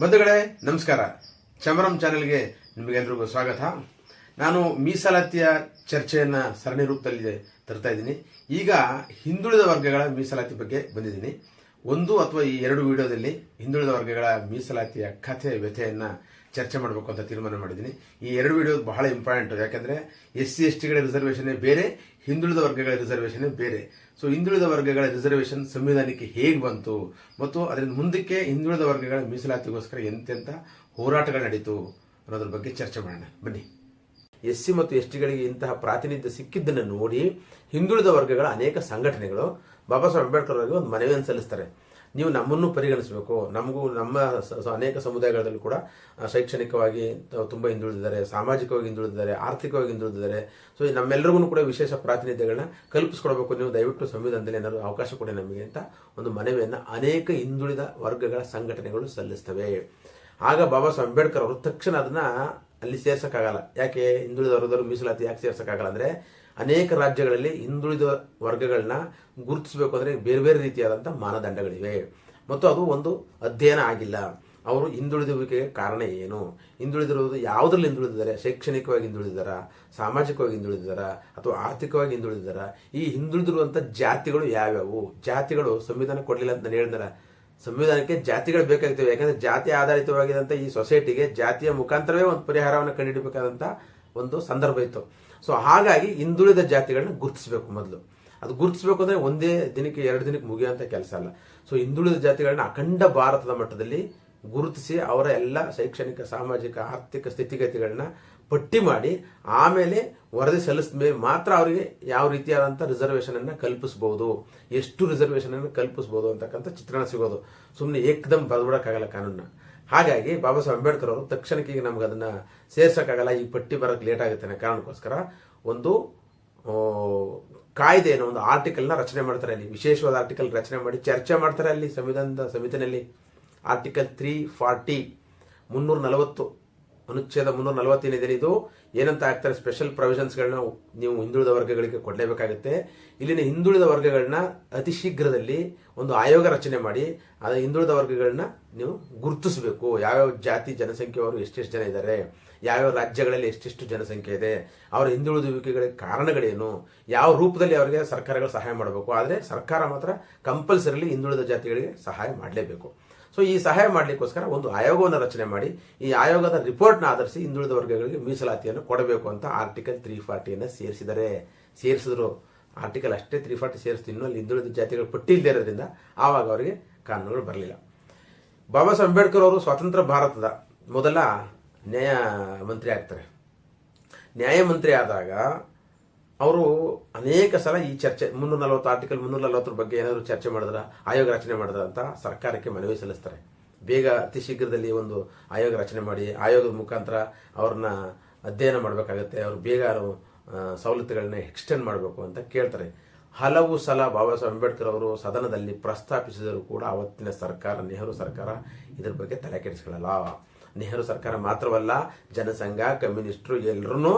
ಬಂಧುಗಳೇ, ನಮಸ್ಕಾರ. ಚಮರಂ ಚಾನೆಲ್ಗೆ ನಿಮಗೆಲ್ರಿಗೂ ಸ್ವಾಗತ. ನಾನು ಮೀಸಲಾತಿಯ ಚರ್ಚೆಯನ್ನು ಸರಣಿ ರೂಪದಲ್ಲಿ ತರ್ತಾ ಇದ್ದೀನಿ. ಈಗ ಹಿಂದುಳಿದ ವರ್ಗಗಳ ಮೀಸಲಾತಿ ಬಗ್ಗೆ ಬಂದಿದ್ದೀನಿ. ಒಂದು ಅಥವಾ ಈ ಎರಡು ವಿಡಿಯೋದಲ್ಲಿ ಹಿಂದುಳಿದ ವರ್ಗಗಳ ಮೀಸಲಾತಿಯ ಕಥೆ, ವ್ಯಥೆಯನ್ನು ಚರ್ಚೆ ಮಾಡಬೇಕು ಅಂತ ತೀರ್ಮಾನ ಮಾಡಿದ್ದೀನಿ. ಈ ಎರಡು ವಿಡಿಯೋ ಬಹಳ ಇಂಪಾರ್ಟೆಂಟ್. ಯಾಕೆಂದರೆ ಎಸ್ ಸಿ ಎಸ್ ಟಿಗಳ ರಿಸರ್ವೇಷನ್ ಬೇರೆ ಹಿಂದುಳಿದ ವರ್ಗಗಳ ರಿಸರ್ವೇಷನ್ ಬೇರೆ? ಸೊ ಹಿಂದುಳಿದ ವರ್ಗಗಳ ರಿಸರ್ವೇಷನ್ ಸಂವಿಧಾನಕ್ಕೆ ಹೇಗೆ ಬಂತು? ಮತ್ತು ಅದರಿಂದ ಮುಂದಕ್ಕೆ ಹಿಂದುಳಿದ ವರ್ಗಗಳ ಮೀಸಲಾತಿಗೋಸ್ಕರ ಎಂತೆಂಥ ಹೋರಾಟಗಳು ನಡೀತು ಅನ್ನೋದ್ರ ಬಗ್ಗೆ ಚರ್ಚೆ ಮಾಡೋಣ. ಬನ್ನಿ. ಎಸ್ ಸಿ ಮತ್ತು ಎಸ್ ಟಿಗಳಿಗೆ ಇಂತಹ ಪ್ರಾತಿನಿಧ್ಯ ಸಿಕ್ಕಿದ್ದನ್ನು ನೋಡಿ ಹಿಂದುಳಿದ ವರ್ಗಗಳ ಅನೇಕ ಸಂಘಟನೆಗಳು, ಬಾಬಾ ಸಾಹೇಬ್ ಅಂಬೇಡ್ಕರ್ ಅವರಿಗೆ ಒಂದು ಮನವಿಯನ್ನು ಸಲ್ಲಿಸ್ತಾರೆ. ನೀವು ನಮ್ಮನ್ನು ಪರಿಗಣಿಸಬೇಕು. ನಮಗೂ ನಮ್ಮ ಅನೇಕ ಸಮುದಾಯಗಳಲ್ಲಿ ಕೂಡ ಶೈಕ್ಷಣಿಕವಾಗಿ ತುಂಬ ಹಿಂದುಳಿದಿದ್ದಾರೆ, ಸಾಮಾಜಿಕವಾಗಿ ಹಿಂದುಳಿದಿದ್ದಾರೆ, ಆರ್ಥಿಕವಾಗಿ ಹಿಂದುಳಿದಿದ್ದಾರೆ. ಸೊ ನಮ್ಮೆಲ್ಲರಿಗೂ ಕೂಡ ವಿಶೇಷ ಪ್ರಾತಿನಿಧ್ಯಗಳನ್ನ ಕಲ್ಪಿಸ್ಕೊಡ್ಬೇಕು ನೀವು ದಯವಿಟ್ಟು ಸಂವಿಧಾನದಲ್ಲಿ ಏನಾದರೂ ಅವಕಾಶ ಕೊಡಿ ನಮಗೆ ಅಂತ ಒಂದು ಮನವಿಯನ್ನು ಅನೇಕ ಹಿಂದುಳಿದ ವರ್ಗಗಳ ಸಂಘಟನೆಗಳು ಸಲ್ಲಿಸ್ತವೆ. ಆಗ ಬಾಬಾ ಸಾಹೇಬ್ ಅಂಬೇಡ್ಕರ್ ಅವರು ತಕ್ಷಣ ಅದನ್ನ ಅಲ್ಲಿ ಸೇರ್ಸಕ್ಕಾಗಲ್ಲ. ಯಾಕೆ? ಹಿಂದುಳಿದ ವರ್ಗದವರು ಮೀಸಲಾತಿ ಯಾಕೆ ಸೇರ್ಸಕ್ಕಾಗಲ್ಲ ಅಂದ್ರೆ ಅನೇಕ ರಾಜ್ಯಗಳಲ್ಲಿ ಹಿಂದುಳಿದ ವರ್ಗಗಳನ್ನ ಗುರುತಿಸಬೇಕು ಅಂದರೆ ಬೇರೆ ಬೇರೆ ರೀತಿಯಾದಂಥ ಮಾನದಂಡಗಳಿವೆ. ಮತ್ತು ಅದು ಒಂದು ಅಧ್ಯಯನ ಆಗಿಲ್ಲ. ಅವರು ಹಿಂದುಳಿದುವಿಕೆಗೆ ಕಾರಣ ಏನು? ಹಿಂದುಳಿದಿರುವುದು ಯಾವುದ್ರಲ್ಲಿ ಹಿಂದುಳಿದಿದ್ದಾರೆ? ಶೈಕ್ಷಣಿಕವಾಗಿ ಹಿಂದುಳಿದಾರ ಸಾಮಾಜಿಕವಾಗಿ ಹಿಂದುಳಿದಿದ್ದಾರಾ? ಅಥವಾ ಆರ್ಥಿಕವಾಗಿ ಹಿಂದುಳಿದಿದ್ದಾರಾ? ಈ ಹಿಂದುಳಿದಿರುವಂಥ ಜಾತಿಗಳು ಯಾವ್ಯಾವು? ಜಾತಿಗಳು ಸಂವಿಧಾನ ಕೊಡಲಿಲ್ಲ ಅಂತ ನಾನು ಹೇಳಿದಾರ ಸಂವಿಧಾನಕ್ಕೆ ಜಾತಿಗಳು ಬೇಕಾಗ್ತವೆ. ಯಾಕಂದ್ರೆ ಜಾತಿ ಆಧಾರಿತವಾಗಿದ್ದಂಥ ಈ ಸೊಸೈಟಿಗೆ ಜಾತಿಯ ಮುಖಾಂತರವೇ ಒಂದು ಪರಿಹಾರವನ್ನು ಕಂಡುಹಿಡಬೇಕಾದಂಥ ಒಂದು ಸಂದರ್ಭ ಇತ್ತು. ಸೊ ಹಾಗಾಗಿ ಹಿಂದುಳಿದ ಜಾತಿಗಳನ್ನ ಗುರುತಿಸಬೇಕು ಮೊದಲು. ಅದು ಗುರುತಿಸಬೇಕು ಅಂದ್ರೆ ಒಂದೇ ದಿನಕ್ಕೆ, ಎರಡು ದಿನಕ್ಕೆ ಮುಗಿಯುವಂತ ಕೆಲಸ ಅಲ್ಲ. ಸೊ ಹಿಂದುಳಿದ ಜಾತಿಗಳನ್ನ ಅಖಂಡ ಭಾರತದ ಮಟ್ಟದಲ್ಲಿ ಗುರುತಿಸಿ ಅವರ ಎಲ್ಲ ಶೈಕ್ಷಣಿಕ, ಸಾಮಾಜಿಕ, ಆರ್ಥಿಕ ಸ್ಥಿತಿಗತಿಗಳನ್ನ ಪಟ್ಟಿ ಮಾಡಿ ಆಮೇಲೆ ವರದಿ ಸಲ್ಲಿಸಿದ ಮೇಲೆ ಮಾತ್ರ ಅವರಿಗೆ ಯಾವ ರೀತಿಯಾದಂಥ ರಿಸರ್ವೇಷನ್ ಅನ್ನ ಕಲ್ಪಿಸಬಹುದು ಎಷ್ಟು ರಿಸರ್ವೇಷನ್ ಅನ್ನು ಕಲ್ಪಿಸಬಹುದು ಅಂತಕ್ಕಂಥ ಚಿತ್ರಣ ಸಿಗೋದು. ಸುಮ್ಮನೆ ಏಕದಮ್ ಬದಬಿಡಕ್ಕಾಗಲ್ಲ ಕಾನೂನ ಹಾಗಾಗಿ ಬಾಬಾ ಸಾಹೇಬ್ ಅಂಬೇಡ್ಕರ್ ಅವರು ತಕ್ಷಣಕ್ಕೆ ಈಗ ನಮ್ಗೆ ಅದನ್ನ ಸೇರ್ಸೋಕ್ಕಾಗಲ್ಲ, ಈ ಪಟ್ಟಿ ಬರೋಕ್ಕೆ ಲೇಟ್ ಆಗುತ್ತೆ ಅನ್ನೋ ಕಾರಣಕ್ಕೋಸ್ಕರ ಒಂದು ಕಾಯಿದೆ ಕಾಯ್ದೆಯನ್ನು ಒಂದು ಆರ್ಟಿಕಲ್ನ ರಚನೆ ಮಾಡ್ತಾರೆ ಅಲ್ಲಿ, ವಿಶೇಷವಾದ ಆರ್ಟಿಕಲ್ ರಚನೆ ಮಾಡಿ ಚರ್ಚೆ ಮಾಡ್ತಾರೆ ಅಲ್ಲಿ ಸಂವಿಧಾನದ ಸಂವಿಧಾನದಲ್ಲಿ. ಆರ್ಟಿಕಲ್ ತ್ರೀ ಫಾರ್ಟಿ ಮುನ್ನೂರ ನಲವತ್ತು. ಅನುಚ್ಛೇದ ಮುನ್ನೂರ ನಲವತ್ತೇನಿದೆ ಇದು. ಏನಂತ ಆಗ್ತಾರೆ ಸ್ಪೆಷಲ್ ಪ್ರೊವಿಷನ್ಸ್ಗಳನ್ನ ನೀವು ಹಿಂದುಳಿದ ವರ್ಗಗಳಿಗೆ ಕೊಡಲೇಬೇಕಾಗುತ್ತೆ. ಇಲ್ಲಿನ ಹಿಂದುಳಿದ ವರ್ಗಗಳನ್ನ ಅತಿ ಶೀಘ್ರದಲ್ಲಿ ಒಂದು ಆಯೋಗ ರಚನೆ ಮಾಡಿ, ಅದ ಹಿಂದುಳಿದ ವರ್ಗಗಳನ್ನ ನೀವು ಗುರುತಿಸಬೇಕು. ಯಾವ್ಯಾವ ಜಾತಿ ಜನಸಂಖ್ಯೆಯವರು ಎಷ್ಟೆಷ್ಟು ಜನ ಇದ್ದಾರೆ ಯಾವ್ಯಾವ ರಾಜ್ಯಗಳಲ್ಲಿ ಎಷ್ಟೆಷ್ಟು ಜನಸಂಖ್ಯೆ ಇದೆ, ಅವರ ಹಿಂದುಳಿದುವಿಕೆಗಳಿಗೆ ಕಾರಣಗಳೇನು, ಯಾವ ರೂಪದಲ್ಲಿ ಅವರಿಗೆ ಸರ್ಕಾರಗಳು ಸಹಾಯ ಮಾಡಬೇಕು. ಆದರೆ ಸರ್ಕಾರ ಮಾತ್ರ ಕಂಪಲ್ಸರಿಲಿ ಹಿಂದುಳಿದ ಜಾತಿಗಳಿಗೆ ಸಹಾಯ ಮಾಡಲೇಬೇಕು. ಸೊ ಈ ಸಹಾಯ ಮಾಡಲಿಕ್ಕೋಸ್ಕರ ಒಂದು ಆಯೋಗವನ್ನು ರಚನೆ ಮಾಡಿ, ಈ ಆಯೋಗದ ರಿಪೋರ್ಟ್ನ ಆಧರಿಸಿ ಹಿಂದುಳಿದ ವರ್ಗಗಳಿಗೆ ಮೀಸಲಾತಿಯನ್ನು ಕೊಡಬೇಕು ಅಂತ ಆರ್ಟಿಕಲ್ ತ್ರೀ ಫಾರ್ಟಿಯನ್ನು ಸೇರಿಸಿದರೆ ಸೇರಿಸಿದ್ರು. ಆರ್ಟಿಕಲ್ ಅಷ್ಟೇ ತ್ರೀ ಫಾರ್ಟಿ ಸೇರಿಸಿ ಇನ್ನೂ ಅಲ್ಲಿ ಹಿಂದುಳಿದ ಜಾತಿಗಳು ಪಟ್ಟಿ ಇಲ್ಲದೆ ಇರೋದ್ರಿಂದ ಆವಾಗ ಅವರಿಗೆ ಕಾನೂನುಗಳು ಬರಲಿಲ್ಲ. ಬಾಬಾ ಸಾಹೇಬ್ ಅಂಬೇಡ್ಕರ್ ಅವರು ಸ್ವತಂತ್ರ ಭಾರತದ ಮೊದಲ ನ್ಯಾಯ ಮಂತ್ರಿ ಆಗ್ತಾರೆ. ನ್ಯಾಯಮಂತ್ರಿ ಆದಾಗ ಅವರು ಅನೇಕ ಸಲ ಈ ಚರ್ಚೆ ಮುನ್ನೂರ ನಲವತ್ತು ಆರ್ಟಿಕಲ್ ಮುನ್ನೂರ ನಲವತ್ತರ ಬಗ್ಗೆ ಏನಾದರೂ ಚರ್ಚೆ ಮಾಡಿದ್ರ, ಆಯೋಗ ರಚನೆ ಮಾಡಿದ್ರ ಅಂತ ಸರ್ಕಾರಕ್ಕೆ ಮನವಿ ಸಲ್ಲಿಸ್ತಾರೆ. ಬೇಗ ಅತಿ ಶೀಘ್ರದಲ್ಲಿ ಒಂದು ಆಯೋಗ ರಚನೆ ಮಾಡಿ, ಆಯೋಗದ ಮುಖಾಂತರ ಅವ್ರನ್ನ ಅಧ್ಯಯನ ಮಾಡಬೇಕಾಗತ್ತೆ, ಅವ್ರು ಬೇಗ ಸವಲತ್ತುಗಳನ್ನ ಎಕ್ಸ್ಟೆಂಡ್ ಮಾಡಬೇಕು ಅಂತ ಕೇಳ್ತಾರೆ. ಹಲವು ಸಲ ಬಾಬಾ ಸಾಹೇಬ್ ಅಂಬೇಡ್ಕರ್ ಅವರು ಸದನದಲ್ಲಿ ಪ್ರಸ್ತಾಪಿಸಿದರೂ ಕೂಡ ಅವತ್ತಿನ ಸರ್ಕಾರ, ನೆಹರು ಸರ್ಕಾರ ಇದ್ರ ಬಗ್ಗೆ ತಲೆ ಕೆಡಿಸ್ಕೊಳ್ಳಲ್ಲ. ನೆಹರು ಸರ್ಕಾರ ಮಾತ್ರವಲ್ಲ, ಜನಸಂಘ, ಕಮ್ಯುನಿಸ್ಟ್ರು ಎಲ್ಲರೂ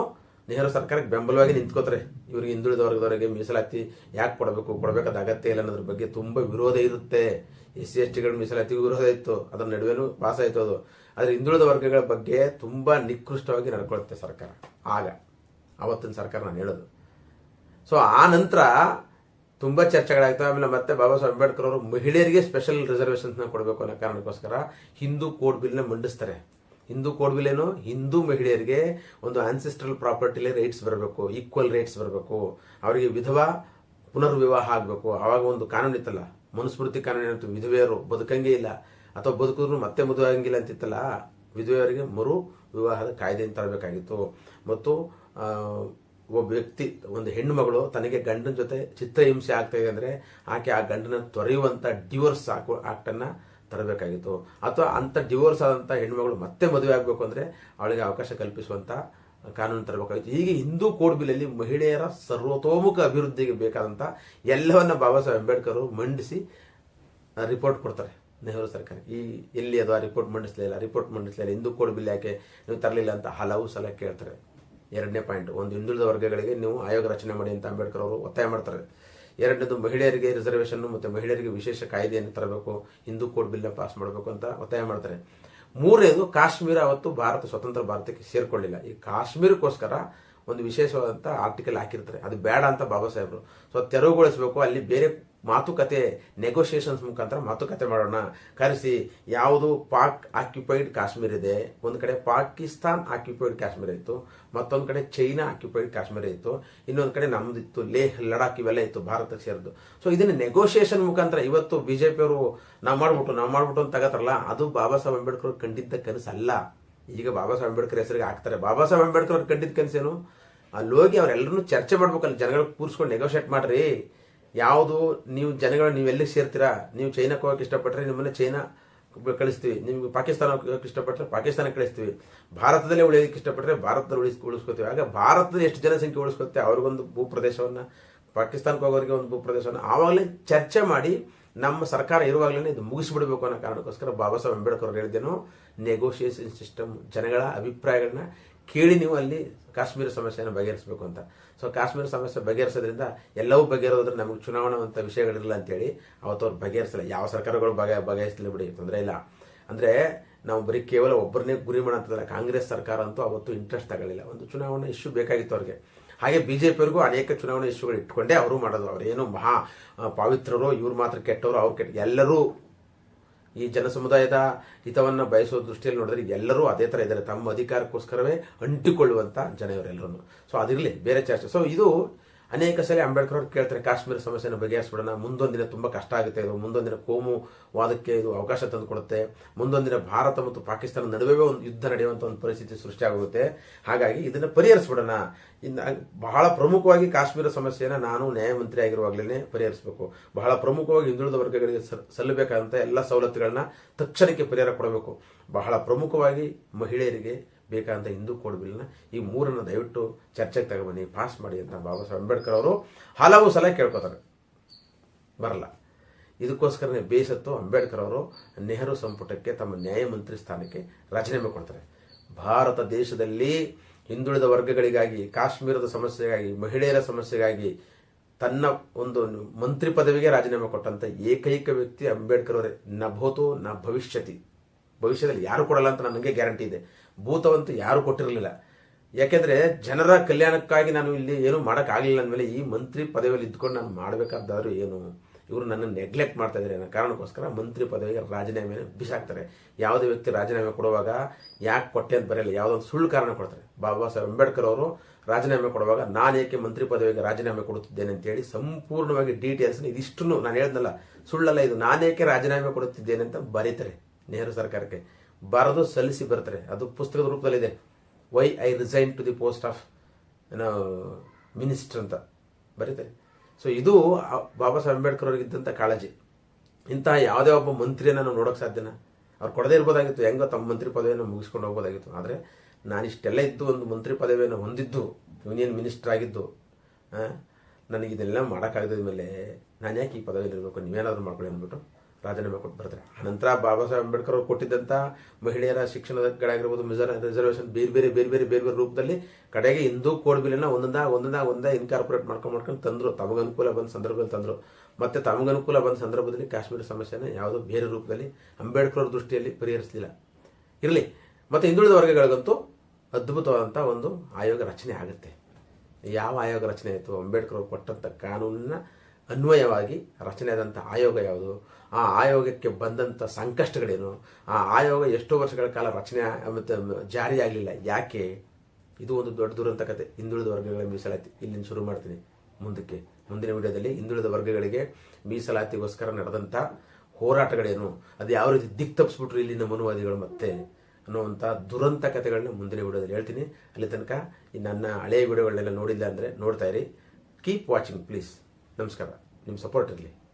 ನೆಹರು ಸರ್ಕಾರಕ್ಕೆ ಬೆಂಬಲವಾಗಿ ನಿಂತ್ಕೋತಾರೆ. ಇವ್ರಿಗೆ ಹಿಂದುಳಿದ ವರ್ಗದವರಿಗೆ ಮೀಸಲಾತಿ ಯಾಕೆ ಕೊಡಬೇಕು, ಕೊಡಬೇಕಾದ ಅಗತ್ಯ ಇಲ್ಲ ಅನ್ನೋದ್ರ ಬಗ್ಗೆ ತುಂಬ ವಿರೋಧ ಇರುತ್ತೆ. ಎಸ್ ಸಿ ಎಸ್ ಟಿಗಳ ಮೀಸಲಾತಿ ವಿರೋಧ ಇತ್ತು. ಅದರ ನಡುವೆನೂ ಪಾಸ್ ಆಯ್ತು ಅದು. ಆದರೆ ಹಿಂದುಳಿದ ವರ್ಗಗಳ ಬಗ್ಗೆ ತುಂಬಾ ನಿಕೃಷ್ಟವಾಗಿ ನಡ್ಕೊಳುತ್ತೆ ಸರ್ಕಾರ. ಆಗ. ಅವತ್ತಿನ ಸರ್ಕಾರ ನಾನು ಹೇಳೋದು. ಸೊ ಆ ನಂತರ ತುಂಬಾ ಚರ್ಚೆಗಳಾಗ್ತವೆ ಆಮೇಲೆ ಮತ್ತೆ ಬಾಬಾ ಸಾಹೇಬ್ ಅಂಬೇಡ್ಕರ್ ಅವರು ಮಹಿಳೆಯರಿಗೆ ಸ್ಪೆಷಲ್ ರಿಸರ್ವೇಷನ್ಸ್ ಕೊಡಬೇಕು ಅನ್ನೋ ಕಾರಣಕ್ಕೋಸ್ಕರ ಹಿಂದೂ ಕೋಡ್ ಬಿಲ್ನ ಮಂಡಿಸ್ತಾರೆ. ಹಿಂದೂ ಕೋಡ್ ಹಿಂದೂ ಮಹಿಳೆಯರಿಗೆ ಒಂದು ಆನ್ಸೆಸ್ಟ್ರಲ್ ಪ್ರಾಪರ್ಟಿಲಿ ರೈಟ್ಸ್ ಬರಬೇಕು ಈಕ್ವಲ್ ರೈಟ್ಸ್ ಬರಬೇಕು. ಅವರಿಗೆ ವಿಧವಾ ಪುನರ್ವಿವಾಹ ಆಗಬೇಕು. ಆವಾಗ ಒಂದು ಕಾನೂನು ಇತ್ತಲ್ಲ? ಮನುಸ್ಮೃತಿ ಕಾನೂನು ಏನಿತ್ತು ವಿಧವೆಯರು ಬದುಕಂಗೆ ಇಲ್ಲ. ಅಥವಾ ಬದುಕಿದ್ರು ಮತ್ತೆ ಮದುವೆ ಆಗಂಗಿಲ್ಲ ಅಂತಿತ್ತಲ್ಲ? ವಿಧವೆಯರಿಗೆ ಮರು ವಿವಾಹದ ಕಾಯ್ದೆಯನ್ನು ತರಬೇಕಾಗಿತ್ತು. ಮತ್ತು ಒಬ್ಬ ವ್ಯಕ್ತಿ, ಒಂದು ಹೆಣ್ಣು ಮಗಳು ತನಗೆ ಗಂಡನ ಜೊತೆ ಚಿತ್ರಹಿಂಸೆ ಆಗ್ತಾ ಇದೆ ಅಂದರೆ, ಆಕೆ ಆ ಗಂಡನ ತೊರೆಯುವಂಥ ಡಿವೋರ್ಸ್ ಹಾಕುವ ಆಕ್ಟ್ ಅನ್ನ ತರಬೇಕಾಗಿತ್ತು. ಅಥವಾ ಅಂಥ ಡಿವೋರ್ಸ್ ಆದಂಥ ಹೆಣ್ಮಗಳು ಮತ್ತೆ ಮದುವೆ ಆಗಬೇಕು ಅಂದರೆ ಅವಳಿಗೆ ಅವಕಾಶ ಕಲ್ಪಿಸುವಂಥ ಕಾನೂನು ತರಬೇಕಾಗಿತ್ತು. ಹೀಗೆ ಹಿಂದೂ ಕೋಡ್ ಬಿಲ್ಲಲ್ಲಿ ಮಹಿಳೆಯರ ಸರ್ವತೋಮುಖ ಅಭಿವೃದ್ಧಿಗೆ ಬೇಕಾದಂಥ ಎಲ್ಲವನ್ನ ಬಾಬಾ ಸಾಹೇಬ್ ಅಂಬೇಡ್ಕರ್ ಮಂಡಿಸಿ ರಿಪೋರ್ಟ್ ಕೊಡ್ತಾರೆ ನೆಹರು ಸರ್ಕಾರ ಈ ಎಲ್ಲಿ ಅದು ಆ ರಿಪೋರ್ಟ್ ಮಂಡಿಸಲಿಲ್ಲ ರಿಪೋರ್ಟ್ ಮಂಡಿಸಲಿಲ್ಲ ಹಿಂದೂ ಕೋಡ್ ಬಿಲ್ ಯಾಕೆ ನೀವು ತರಲಿಲ್ಲ ಅಂತ ಹಲವು ಸಲ ಕೇಳ್ತಾರೆ. ಎರಡನೇ ಪಾಯಿಂಟ್ ಒಂದು ಹಿಂದುಳಿದ ವರ್ಗಗಳಿಗೆ ನೀವು ಆಯೋಗ ರಚನೆ ಮಾಡಿ ಅಂತ ಅಂಬೇಡ್ಕರ್ ಅವರು ಒತ್ತಾಯ ಮಾಡ್ತಾರೆ. ಎರಡನೇದು ಮಹಿಳೆಯರಿಗೆ ರಿಸರ್ವೇಷನ್ನು ಮತ್ತು ಮಹಿಳೆಯರಿಗೆ ವಿಶೇಷ ಕಾಯ್ದೆಯನ್ನು ತರಬೇಕು. ಹಿಂದೂ ಕೋಡ್ ಬಿಲ್ನ ಪಾಸ್ ಮಾಡಬೇಕು ಅಂತ ಒತ್ತಾಯ ಮಾಡ್ತಾರೆ. ಮೂರನೇದು, ಕಾಶ್ಮೀರ ಅವತ್ತು ಭಾರತ, ಸ್ವತಂತ್ರ ಭಾರತಕ್ಕೆ ಸೇರ್ಕೊಳ್ಳಿಲ್ಲ. ಈ ಕಾಶ್ಮೀರಕ್ಕೋಸ್ಕರ ಒಂದು ವಿಶೇಷವಾದಂಥ ಆರ್ಟಿಕಲ್ ಹಾಕಿರ್ತಾರೆ. ಅದು ಬೇಡ ಅಂತ ಬಾಬಾ ಸಾಹೇಬರು. ಸೊ ತೆರವುಗೊಳಿಸಬೇಕು. ಅಲ್ಲಿ ಬೇರೆ ಮಾತುಕತೆ ನೆಗೋಷಿಯೇಷನ್ಸ್ ಮುಖಾಂತರ ಮಾತುಕತೆ ಮಾಡೋಣ. ಕರೆಸಿ, ಯಾವುದು ಪಾಕ್ ಆಕ್ಯುಪೈಡ್ ಕಾಶ್ಮೀರ ಇದೆ, ಒಂದು ಕಡೆ ಪಾಕಿಸ್ತಾನ್ ಆಕ್ಯುಪೈಡ್ ಕಾಶ್ಮೀರ ಇತ್ತು, ಮತ್ತೊಂದು ಕಡೆ ಚೈನಾ ಆಕ್ಯುಪೈಡ್ ಕಾಶ್ಮೀರ ಇತ್ತು, ಇನ್ನೊಂದು ಕಡೆ ನಮ್ದಿತ್ತು ಲೇಹ್, ಲಡಾಖ್ ಇವೆಲ್ಲ ಇತ್ತು, ಭಾರತಕ್ಕೆ ಸೇರಿದ್ದು. ಸೊ ಇದನ್ನ ನೆಗೋಷಿಯೇಷನ್ ಮುಖಾಂತರ ಇವತ್ತು ಬಿಜೆಪಿಯವರು ನಾವು ಮಾಡ್ಬಿಟ್ಟು ನಾವು ಮಾಡ್ಬಿಟ್ಟು ಅಂತ ತಗತ್ತಾರಲ್ಲ ಅದು ಬಾಬಾ ಸಾಹೇಬ್ ಅಂಬೇಡ್ಕರ್ ಕಂಡಿದ್ದ ಕನಸಲ್ಲ ಈಗ ಬಾಬಾ ಸಾಹೇಬ್ ಅಂಬೇಡ್ಕರ್ ಹೆಸರಿಗೆ ಹಾಕ್ತಾರೆ. ಬಾಬಾ ಸಾಹೇಬ್ ಅಂಬೇಡ್ಕರ್ ಅವ್ರು ಕಂಡಿದ್ದ ಕನಸೇನು? ಅಲ್ಲಿ ಹೋಗಿ ಅವ್ರೆಲ್ಲರೂ ಚರ್ಚೆ ಮಾಡ್ಬೇಕಲ್ಲ ಜನಗಳಿಗೆ ಕೂರಿಸ್ಕೊಂಡು ನೆಗೋಷಿಯೇಟ್ ಮಾಡ್ರಿ. ಯಾವುದು ನೀವು ಜನಗಳು ನೀವು ಎಲ್ಲಿ ಸೇರ್ತೀರಾ? ನೀವು ಚೈನಾಕ್ಕೆ ಹೋಗೋಕೆ ಇಷ್ಟಪಟ್ಟರೆ ನಿಮ್ಮನ್ನ ಚೈನಾ ಕಳಿಸ್ತೀವಿ. ನಿಮ್ಗೆ ಪಾಕಿಸ್ತಾನ ಹೋಗೋಕೆ ಇಷ್ಟಪಟ್ಟರೆ ಪಾಕಿಸ್ತಾನಕ್ಕೆ ಕಳಿಸ್ತೀವಿ. ಭಾರತದಲ್ಲೇ ಉಳಿಯೋದಕ್ಕೆ ಇಷ್ಟಪಟ್ಟರೆ ಭಾರತದಲ್ಲಿ ಉಳಿಸ್, ಉಳಿಸ್ಕೋತೀವಿ. ಆಗ ಭಾರತದ ಎಷ್ಟು ಜನಸಂಖ್ಯೆ ಉಳಿಸ್ಕೊತ್ತೆ? ಅವ್ರಿಗೊಂದು ಭೂಪ್ರದೇಶವನ್ನು, ಪಾಕಿಸ್ತಾನಕ್ಕೆ ಹೋಗೋರಿಗೆ ಒಂದು ಭೂಪ್ರದೇಶವನ್ನು ಆವಾಗಲೇ ಚರ್ಚೆ ಮಾಡಿ ನಮ್ಮ ಸರ್ಕಾರ ಇರುವಾಗಲೇ ಇದು ಮುಗಿಸ್ಬಿಡ್ಬೇಕು ಅನ್ನೋ ಕಾರಣಕ್ಕೋಸ್ಕರ ಬಾಬಾ ಸಾಹೇಬ್ ಅಂಬೇಡ್ಕರ್ ಹೇಳಿದ್ದೇನು ನೆಗೋಷಿಯೇಷನ್ ಸಿಸ್ಟಮ್ ಜನಗಳ ಅಭಿಪ್ರಾಯಗಳನ್ನ ಕೇಳಿ ನೀವು ಅಲ್ಲಿ ಕಾಶ್ಮೀರ ಸಮಸ್ಯೆಯನ್ನು ಬಗೆಹರಿಸಬೇಕು ಅಂತ. ಸೊ ಕಾಶ್ಮೀರ ಸಮಸ್ಯೆ ಬಗೆಹರಿಸೋದ್ರಿಂದ ಎಲ್ಲವೂ ಬಗೆಹರೋದ್ರೆ ನಮಗೆ ಚುನಾವಣಾ ಅಂತ ವಿಷಯಗಳಿರಲ್ಲ ಅಂತೇಳಿ ಅವತ್ತು ಅವ್ರು ಬಗೆಹರಿಸಲ್ಲ. ಯಾವ ಸರ್ಕಾರಗಳು ಬಗೆ ಬಗೆಹರಿಸಲಿ ಬಿಡಿ, ತೊಂದರೆ ಇಲ್ಲ. ಅಂದರೆ ನಾವು ಬರೀ ಕೇವಲ ಒಬ್ಬರನ್ನೇ ಗುರಿ ಮಾಡೋಂಥದ್ದಲ್ಲ. ಕಾಂಗ್ರೆಸ್ ಸರ್ಕಾರ ಅಂತೂ ಅವತ್ತು ಇಂಟ್ರೆಸ್ಟ್ ತಗೊಳ್ಳಿಲ್ಲ. ಒಂದು ಚುನಾವಣಾ ಇಶ್ಯೂ ಬೇಕಾಗಿತ್ತು ಅವ್ರಿಗೆ. ಹಾಗೆ ಬಿಜೆಪಿಯವ್ರಿಗೂ ಅನೇಕ ಚುನಾವಣಾ ಇಶ್ಯೂಗಳು ಇಟ್ಕೊಂಡೇ ಅವರು ಮಾಡೋದು. ಅವ್ರು ಏನು ಮಹಾ ಪವಿತ್ರರು, ಇವ್ರು ಮಾತ್ರ ಕೆಟ್ಟವರು, ಅವ್ರು ಕೆಟ್ಟ, ಎಲ್ಲರೂ ಈ ಜನ ಸಮುದಾಯದ ಹಿತವನ್ನು ಬಯಸುವ ದೃಷ್ಟಿಯಲ್ಲಿ ನೋಡಿದ್ರೆ ಎಲ್ಲರೂ ಅದೇ ಥರ ಇದ್ದಾರೆ. ತಮ್ಮ ಅಧಿಕಾರಕ್ಕೋಸ್ಕರವೇ ಅಂಟಿಕೊಳ್ಳುವಂಥ ಜನ ಇವರೆಲ್ಲರೂ ಸೊ ಅದಿರಲಿ, ಬೇರೆ ಚರ್ಚೆ. ಸೊ ಇದು ಅನೇಕ ಸಲ ಅಂಬೇಡ್ಕರ್ ಅವ್ರು ಕೇಳ್ತಾರೆ, ಕಾಶ್ಮೀರ ಸಮಸ್ಯೆನ ಬಗೆಹರಿಸ್ಬಿಡೋಣ. ಮುಂದೊಂದಿನ ತುಂಬ ಕಷ್ಟ ಆಗುತ್ತೆ ಇದು. ಮುಂದೊಂದಿನ ಕೋಮು ವಾದಕ್ಕೆ ಇದು ಅವಕಾಶ ತಂದುಕೊಡುತ್ತೆ. ಮುಂದೊಂದಿನ ಭಾರತ ಮತ್ತು ಪಾಕಿಸ್ತಾನ ನಡುವೆ ಒಂದು ಯುದ್ಧ ನಡೆಯುವಂಥ ಒಂದು ಪರಿಸ್ಥಿತಿ ಸೃಷ್ಟಿಯಾಗುತ್ತೆ. ಹಾಗಾಗಿ ಇದನ್ನು ಪರಿಹರಿಸ್ಬಿಡೋಣ. ಇನ್ನು ಬಹಳ ಪ್ರಮುಖವಾಗಿ ಕಾಶ್ಮೀರ ಸಮಸ್ಯೆನ ನಾನು ನ್ಯಾಯಮಂತ್ರಿ ಆಗಿರುವಾಗಲೇ ಪರಿಹರಿಸಬೇಕು. ಬಹಳ ಪ್ರಮುಖವಾಗಿ ಹಿಂದುಳಿದ ವರ್ಗಗಳಿಗೆ ಸಲ್ಲಬೇಕಾದಂಥ ಎಲ್ಲ ಸವಲತ್ತುಗಳನ್ನ ತಕ್ಷಣಕ್ಕೆ ಪರಿಹಾರ ಕೊಡಬೇಕು. ಬಹಳ ಪ್ರಮುಖವಾಗಿ ಮಹಿಳೆಯರಿಗೆ ಬೇಕಾದಂಥ ಹಿಂದೂ ಕೋಡ್ ಬಿಲ್ನ ಈ ಮೂರನ್ನು ದಯವಿಟ್ಟು ಚರ್ಚೆಗೆ ತಗೊಬನ್ನಿ ಪಾಸ್ ಮಾಡಿ ಅಂತ ಬಾಬಾ ಸಾಹೇಬ್ ಅಂಬೇಡ್ಕರ್ ಅವರು ಹಲವು ಸಲ ಕೇಳ್ಕೊತಾರೆ. ಬರಲ್ಲ. ಇದಕ್ಕೋಸ್ಕರನೇ ಬೇಸತ್ತು ಅಂಬೇಡ್ಕರ್ ಅವರು ನೆಹರು ಸಂಪುಟಕ್ಕೆ ತಮ್ಮ ನ್ಯಾಯಮಂತ್ರಿ ಸ್ಥಾನಕ್ಕೆ ರಾಜೀನಾಮೆ ಕೊಡ್ತಾರೆ ಭಾರತ ದೇಶದಲ್ಲಿ ಹಿಂದುಳಿದ ವರ್ಗಗಳಿಗಾಗಿ, ಕಾಶ್ಮೀರದ ಸಮಸ್ಯೆಗಾಗಿ, ಮಹಿಳೆಯರ ಸಮಸ್ಯೆಗಾಗಿ ತನ್ನ ಒಂದು ಮಂತ್ರಿ ಪದವಿಗೆ ರಾಜೀನಾಮೆ ಕೊಟ್ಟಂತ ಏಕೈಕ ವ್ಯಕ್ತಿ ಅಂಬೇಡ್ಕರ್ ಅವರೇ. ನಭೋತು, ನ ಭವಿಷ್ಯತಿ. ಭವಿಷ್ಯದಲ್ಲಿ ಯಾರು ಕೊಡಲ್ಲ ಅಂತ ನನಗೆ ಗ್ಯಾರಂಟಿ ಇದೆ. ಭೂತವಂತೂ ಯಾರು ಕೊಟ್ಟಿರಲಿಲ್ಲ. ಯಾಕೆಂದ್ರೆ ಜನರ ಕಲ್ಯಾಣಕ್ಕಾಗಿ ನಾನು ಇಲ್ಲಿ ಏನು ಮಾಡೋಕ್ಕಾಗಲಿಲ್ಲ ಅಂದಮೇಲೆ ಈ ಮಂತ್ರಿ ಪದವಿಯಲ್ಲಿ ಇದ್ಕೊಂಡು ನಾನು ಮಾಡಬೇಕಾದಾದ್ರೂ ಏನು? ಇವರು ನನ್ನ ನೆಗ್ಲೆಕ್ಟ್ ಮಾಡ್ತಾ ಇದ್ದಾರೆ ಅನ್ನೋ ಕಾರಣಕ್ಕೋಸ್ಕರ ಮಂತ್ರಿ ಪದವಿಗೆ ರಾಜೀನಾಮೆ ಬಿಸಾಕ್ತಾರೆ. ಯಾವುದೇ ವ್ಯಕ್ತಿ ರಾಜೀನಾಮೆ ಕೊಡುವಾಗ ಯಾಕೆ ಕೊಟ್ಟೆ ಅಂತ ಬರೆಯಲ್ಲ, ಯಾವುದೊಂದು ಸುಳ್ಳು ಕಾರಣ ಕೊಡ್ತಾರೆ. ಬಾಬಾ ಸಾಹೇಬ್ ಅಂಬೇಡ್ಕರ್ ಅವರು ರಾಜೀನಾಮೆ ಕೊಡುವಾಗ ನಾನು ಏಕೆ ಮಂತ್ರಿ ಪದವಿಗೆ ರಾಜೀನಾಮೆ ಕೊಡುತ್ತಿದ್ದೇನೆ ಅಂತೇಳಿ ಸಂಪೂರ್ಣವಾಗಿ ಡೀಟೇಲ್ಸ್ ಇದಿಷ್ಟು ನಾನು ಹೇಳ್ದಲ್ಲ, ಸುಳ್ಳಲ್ಲ ಇದು ನಾನೇಕೆ ರಾಜೀನಾಮೆ ಕೊಡುತ್ತಿದ್ದೇನೆ ಅಂತ ಬರೀತಾರೆ ನೆಹರು ಸರ್ಕಾರಕ್ಕೆ. ಬರೆದು ಸಲ್ಲಿಸಿ ಬರ್ತಾರೆ. ಅದು ಪುಸ್ತಕದ ರೂಪದಲ್ಲಿದೆ. Why I resign to the post of ಏನೋ ಮಿನಿಸ್ಟರ್ ಅಂತ ಬರೀತಾರೆ. ಸೊ ಇದು ಬಾಬಾ ಸಾಹೇಬ್ ಅಂಬೇಡ್ಕರ್ ಅವರಿಗಿದ್ದಂಥ ಕಾಳಜಿ. ಇಂತಹ ಯಾವುದೇ ಒಬ್ಬ ಮಂತ್ರಿಯನ್ನು ನಾವು ನೋಡೋಕೆ ಸಾಧ್ಯನ? ಅವ್ರು ಕೊಡದೇ ಇರ್ಬೋದಾಗಿತ್ತು. ಹೆಂಗೋ ತಮ್ಮ ಮಂತ್ರಿ ಪದವಿಯನ್ನು ಮುಗಿಸ್ಕೊಂಡು ಹೋಗ್ಬೋದಾಗಿತ್ತು. ಆದರೆ ನಾನಿಷ್ಟೆಲ್ಲ ಇದ್ದು ಒಂದು ಮಂತ್ರಿ ಪದವಿಯನ್ನು ಹೊಂದಿದ್ದು, ಯೂನಿಯನ್ ಮಿನಿಸ್ಟರ್ ಆಗಿದ್ದು ನನಗಿದೆಲ್ಲ ಮಾಡೋಕ್ಕಾಗದ ಮೇಲೆ ನಾನು ಯಾಕೆ ಈ ಪದವಿಯಲ್ಲಿರಬೇಕು? ನೀವೇನಾದರೂ ಮಾಡ್ಕೊಳ್ಳಿ ಅಂದ್ಬಿಟ್ಟು ರಾಜೀನಾಮೆ ಕೊಟ್ಟು ಬರ್ತಾರೆ ನಂತರ ಬಾಬಾ ಸಾಹೇಬ್ ಅಂಬೇಡ್ಕರ್ ಅವರು ಕೊಟ್ಟಿದ್ದಂಥ ಮಹಿಳೆಯರ ಶಿಕ್ಷಣಗಳಾಗಿರ್ಬೋದು ಮಿಸರ್ ರಿಸರ್ವೇಷನ್ ಬೇರೆ ಬೇರೆ ಬೇರೆ ಬೇರೆ ಬೇರೆ ಬೇರೆ ರೂಪದಲ್ಲಿ ಕಡೆಗೆ ಹಿಂದೂ ಕೋಡ್ ಒಂದೊಂದಾಗ ಒಂದೊಂದಾಗ ಒಂದೇ ಇನ್ಕಾರ್ಪೊರೇಟ್ ಮಾಡ್ಕೊಂಡು ಮಾಡ್ಕೊಂಡು ತಂದರು. ತಮಗೆ ಅನುಕೂಲ ಬಂದ ಸಂದರ್ಭದಲ್ಲಿ ತಂದರು. ಮತ್ತೆ ತಮಗೆ ಅನುಕೂಲ ಬಂದ ಸಂದರ್ಭದಲ್ಲಿ ಕಾಶ್ಮೀರ ಸಮಸ್ಯೆನ ಯಾವುದೋ ಬೇರೆ ರೂಪದಲ್ಲಿ ಅಂಬೇಡ್ಕರ್ ಅವ್ರ ದೃಷ್ಟಿಯಲ್ಲಿ ಪರಿಹರಿಸಲಿಲ್ಲ. ಇರಲಿ. ಮತ್ತೆ ಹಿಂದುಳಿದ ವರ್ಗಗಳಿಗಂತೂ ಅದ್ಭುತವಾದಂಥ ಒಂದು ಆಯೋಗ ರಚನೆ ಆಗುತ್ತೆ. ಯಾವ ಆಯೋಗ ರಚನೆ ಆಯಿತು? ಅಂಬೇಡ್ಕರ್ ಅವರು ಕೊಟ್ಟಂಥ ಕಾನೂನಿನ ಅನ್ವಯವಾಗಿ ರಚನೆ ಆದಂಥ ಆಯೋಗ ಯಾವುದು? ಆ ಆಯೋಗಕ್ಕೆ ಬಂದಂಥ ಸಂಕಷ್ಟಗಳೇನು? ಆ ಆಯೋಗ ಎಷ್ಟೋ ವರ್ಷಗಳ ಕಾಲ ರಚನೆ ಮತ್ತು ಜಾರಿಯಾಗಲಿಲ್ಲ. ಯಾಕೆ? ಇದು ಒಂದು ದೊಡ್ಡ ದುರಂತ ಕತೆ. ಹಿಂದುಳಿದ ವರ್ಗಗಳ ಮೀಸಲಾತಿ. ಇಲ್ಲಿಂದ ಶುರು ಮಾಡ್ತೀನಿ. ಮುಂದಕ್ಕೆ. ಮುಂದಿನ ವಿಡಿಯೋದಲ್ಲಿ ಹಿಂದುಳಿದ ವರ್ಗಗಳಿಗೆ ಮೀಸಲಾತಿಗೋಸ್ಕರ ನಡೆದಂಥ ಹೋರಾಟಗಳೇನು? ಅದು ಯಾವ ರೀತಿ ದಿಕ್ ತಪ್ಪಿಸ್ಬಿಟ್ರು ಇಲ್ಲಿನ ಮನುವಾದಿಗಳು ಮತ್ತೆ? ಅನ್ನುವಂಥ ದುರಂತ ಕಥೆಗಳನ್ನ ಮುಂದಿನ ವಿಡಿಯೋದಲ್ಲಿ ಹೇಳ್ತೀನಿ. ಅಲ್ಲಿ ತನಕ ಈ ನನ್ನ ಹಳೆಯ ವಿಡಿಯೋಗಳನ್ನೆಲ್ಲ ನೋಡಿಲ್ಲ ಅಂದರೆ ನೋಡ್ತಾ ಇರಿ. ಕೀಪ್ ವಾಚಿಂಗ್ ಪ್ಲೀಸ್ ನಮಸ್ಕಾರ. ನಿಮ್ಮ ಸಪೋರ್ಟ್ ಇರಲಿ.